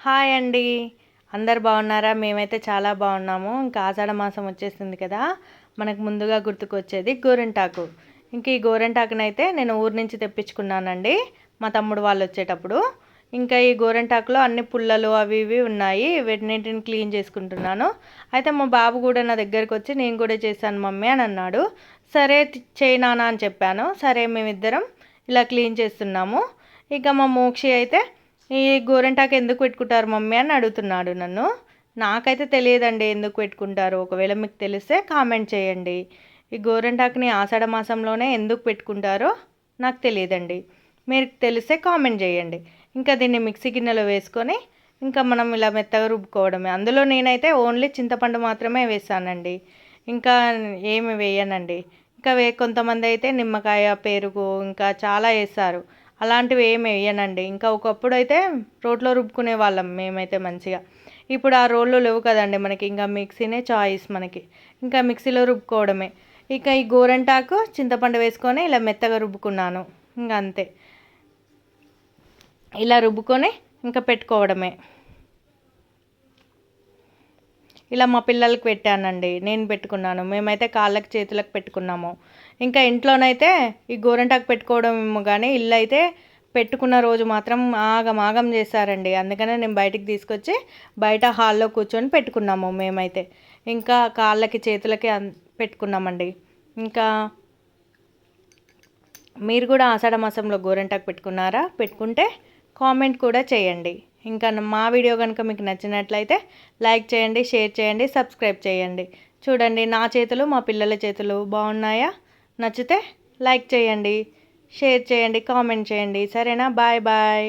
Hi అండి. అందరు బాగున్నారా? మేమైతే చాలా బాగున్నాము. ఇంకా ఆషాఢ మాసం వచ్చేసింది కదా. మనకు ముందుగా గుర్తుకొచ్చేది గోరింటాకు. ఇంక ఈ గోరింటాకునైతే నేను ఊరు నుంచి తెప్పించుకున్నానండి. మా తమ్ముడు వాళ్ళు వచ్చేటప్పుడు. ఇంకా ఈ గోరింటాకులో అన్ని పుల్లలు అవి ఇవి ఉన్నాయి. వీటిని క్లీన్ చేసుకుంటున్నాను. అయితే మా బాబు కూడా నా దగ్గరికి వచ్చి నేను కూడా చేశాను మమ్మీ అని అన్నాడు. సరే చేయనానా అని చెప్పాను. సరే మేమిద్దరం ఇలా క్లీన్ చేస్తున్నాము. ఇక మా మోక్షి అయితే ఈ గోరంటాకు ఎందుకు పెట్టుకుంటారు మమ్మీ అని అడుగుతున్నాడు నన్ను. నాకైతే తెలియదండి ఎందుకు పెట్టుకుంటారు. ఒకవేళ మీకు తెలిస్తే కామెంట్ చేయండి. ఈ గోరంటాకుని ఆషాఢ మాసంలోనే ఎందుకు పెట్టుకుంటారో నాకు తెలియదండి. మీరు తెలిస్తే కామెంట్ చేయండి. ఇంకా దీన్ని మిక్సీ గిన్నెలో వేసుకొని ఇంకా మనం ఇలా మెత్తగా రుబ్బుకోవడమే. అందులో నేనైతే ఓన్లీ చింతపండు మాత్రమే వేసానండి. ఇంకా ఏమి వేయనండి. ఇంకా వే కొంతమంది అయితే నిమ్మకాయ పెరుగు ఇంకా చాలా వేస్తారు. అలాంటివి ఏమి వేయనండి. ఇంకా ఒకప్పుడు అయితే రోట్లో రుబ్బుకునే వాళ్ళం మేమైతే మంచిగా. ఇప్పుడు ఆ రోళ్ళు లేవు కదండి మనకి. ఇంకా మిక్సీనే చాయిస్ మనకి. ఇంకా మిక్సీలో రుబ్బుకోవడమే. ఇక ఈ గోరంటాకు చింతపండు వేసుకొని ఇలా మెత్తగా రుబ్బుకున్నాను. ఇంకా అంతే. ఇలా రుబ్బుకొని ఇంకా పెట్టుకోవడమే. ఇలా మా పిల్లలకి పెట్టానండి. నేను పెట్టుకున్నాను. మేమైతే కాళ్ళకి చేతులకు పెట్టుకున్నాము. ఇంకా ఇంట్లోనైతే ఈ గోరంటాకు పెట్టుకోవడం కానీ ఇల్లు అయితే పెట్టుకున్న రోజు మాత్రం ఆగం ఆగం చేశారండి. అందుకనే నేను బయటికి తీసుకొచ్చి బయట హాల్లో కూర్చొని పెట్టుకున్నాము మేమైతే. ఇంకా కాళ్ళకి చేతులకి పెట్టుకున్నామండి. ఇంకా మీరు కూడా ఆషాఢ మాసంలో గోరంటాకు పెట్టుకున్నారా? పెట్టుకుంటే కామెంట్ కూడా చేయండి. ఇంకా మా వీడియో కనుక మీకు నచ్చినట్లయితే లైక్ చేయండి షేర్ చేయండి సబ్స్క్రైబ్ చేయండి. చూడండి నా చేతులు మా పిల్లల చేతులు బాగున్నాయా? నచ్చితే లైక్ చేయండి షేర్ చేయండి కామెంట్ చేయండి. సరేనా? Bye bye.